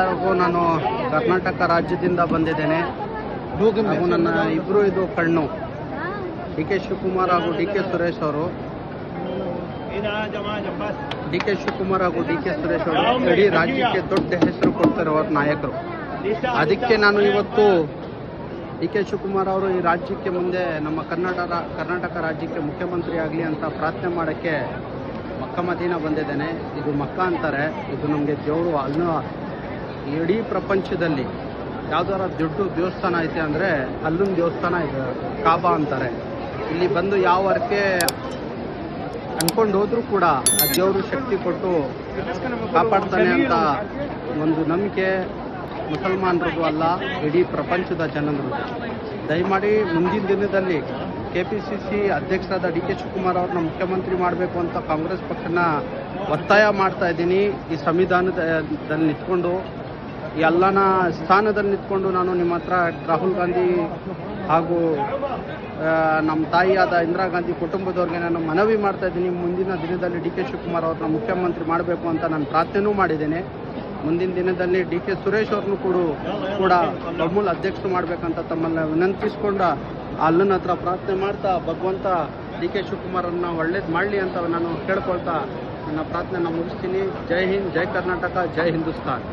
ಎಲ್ಲರಿಗೂ ನಾನು ಕರ್ನಾಟಕ ರಾಜ್ಯದಿಂದ ಬಂದಿದ್ದೇನೆ. ಹಾಗೂ ನನ್ನ ಇಬ್ಬರು ಇದು ಕಣ್ಣು. ಡಿ ಕೆ ಶಿವಕುಮಾರ್ ಹಾಗೂ ಡಿ ಕೆ ಸುರೇಶ್ ಅವರು. ಡಿ ಕೆ ಶಿವಕುಮಾರ್ ಹಾಗೂ ಡಿ ಕೆ ಸುರೇಶ್ ಅವರು ಇಡೀ ರಾಜ್ಯಕ್ಕೆ ದೊಡ್ಡ ಹೆಸರು ಕೊಡ್ತಿರುವ ನಾಯಕರು. ಅದಕ್ಕೆ ನಾನು ಇವತ್ತು ಡಿ ಕೆ ಶಿವಕುಮಾರ್ ಅವರು ಈ ರಾಜ್ಯಕ್ಕೆ ಮುಂದೆ ನಮ್ಮ ಕರ್ನಾಟಕ ಕರ್ನಾಟಕ ರಾಜ್ಯಕ್ಕೆ ಮುಖ್ಯಮಂತ್ರಿ ಆಗಲಿ ಅಂತ ಪ್ರಾರ್ಥನೆ ಮಾಡೋಕ್ಕೆ ಮಕ್ಕ ಮದೀನ ಬಂದಿದ್ದೇನೆ. ಇದು ಮಕ್ಕ ಅಂತಾರೆ. ಇದು ನಮಗೆ ದೇವರು ಅಲ್ಲ ಇಡೀ ಪ್ರಪಂಚದಲ್ಲಿ ಯಾವ್ದಾರ ದೊಡ್ಡ ದೇವಸ್ಥಾನ ಐತೆ ಅಂದರೆ ಅಲ್ಲೊಂದು ದೇವಸ್ಥಾನ ಇದೆ, ಕಾಬಾ ಅಂತಾರೆ. ಇಲ್ಲಿ ಬಂದು ಯಾವ ಅರ್ಕೆ ಅನ್ಕೊಂಡು ಹೋದ್ರೂ ಕೂಡ ಆ ದೇವರು ಶಕ್ತಿ ಕೊಟ್ಟು ಕಾಪಾಡ್ತಾನೆ ಅಂತ ಒಂದು ನಂಬಿಕೆ ಮುಸಲ್ಮಾನರಿಗೂ ಅಲ್ಲ, ಇಡೀ ಪ್ರಪಂಚದ ಜನರು ದಯಮಾಡಿ ಮುಂದಿನ ದಿನದಲ್ಲಿ ಕೆ ಪಿ ಸಿ ಸಿ ಅಧ್ಯಕ್ಷರಾದ ಡಿ ಕೆ ಶಿವಕುಮಾರ್ ಅವ್ರನ್ನ ಮುಖ್ಯಮಂತ್ರಿ ಮಾಡಬೇಕು ಅಂತ ಕಾಂಗ್ರೆಸ್ ಪಕ್ಷನ ಒತ್ತಾಯ ಮಾಡ್ತಾ ಇದ್ದೀನಿ. ಈ ಸಂವಿಧಾನದಲ್ಲಿ ನಿಂತ್ಕೊಂಡು ಈ ಅಲ್ಲನ ಸ್ಥಾನದಲ್ಲಿ ನಿಂತ್ಕೊಂಡು ನಾನು ನಿಮ್ಮ ಹತ್ರ ರಾಹುಲ್ ಗಾಂಧಿ ಹಾಗೂ ನಮ್ಮ ತಾಯಿಯಾದ ಇಂದಿರಾ ಗಾಂಧಿ ಕುಟುಂಬದವ್ರಿಗೆ ನಾನು ಮನವಿ ಮಾಡ್ತಾ ಇದ್ದೀನಿ. ಮುಂದಿನ ದಿನದಲ್ಲಿ ಡಿ ಕೆ ಶಿವಕುಮಾರ್ ಅವ್ರನ್ನ ಮುಖ್ಯಮಂತ್ರಿ ಮಾಡಬೇಕು ಅಂತ ನಾನು ಪ್ರಾರ್ಥನೆ ಮಾಡಿದ್ದೇನೆ. ಮುಂದಿನ ದಿನದಲ್ಲಿ ಡಿ ಕೆ ಸುರೇಶ್ ಅವ್ರನ್ನೂ ಕೂಡ ಕೂಡ ಪ್ರಮೂಲ ಅಧ್ಯಕ್ಷರು ಮಾಡಬೇಕಂತ ತಮ್ಮನ್ನ ವಿನಂತಿಸ್ಕೊಂಡ ಅಲ್ಲನ ಹತ್ರ ಪ್ರಾರ್ಥನೆ ಮಾಡ್ತಾ, ಭಗವಂತ ಡಿ ಕೆ ಶಿವಕುಮಾರನ್ನ ಒಳ್ಳೇದು ಮಾಡಲಿ ಅಂತ ನಾನು ಕೇಳ್ಕೊಳ್ತಾ ನನ್ನ ಪ್ರಾರ್ಥನೆನ ಮುಗಿಸ್ತೀನಿ. ಜೈ ಹಿಂದ್, ಜೈ ಕರ್ನಾಟಕ, ಜೈ ಹಿಂದೂಸ್ತಾನ್.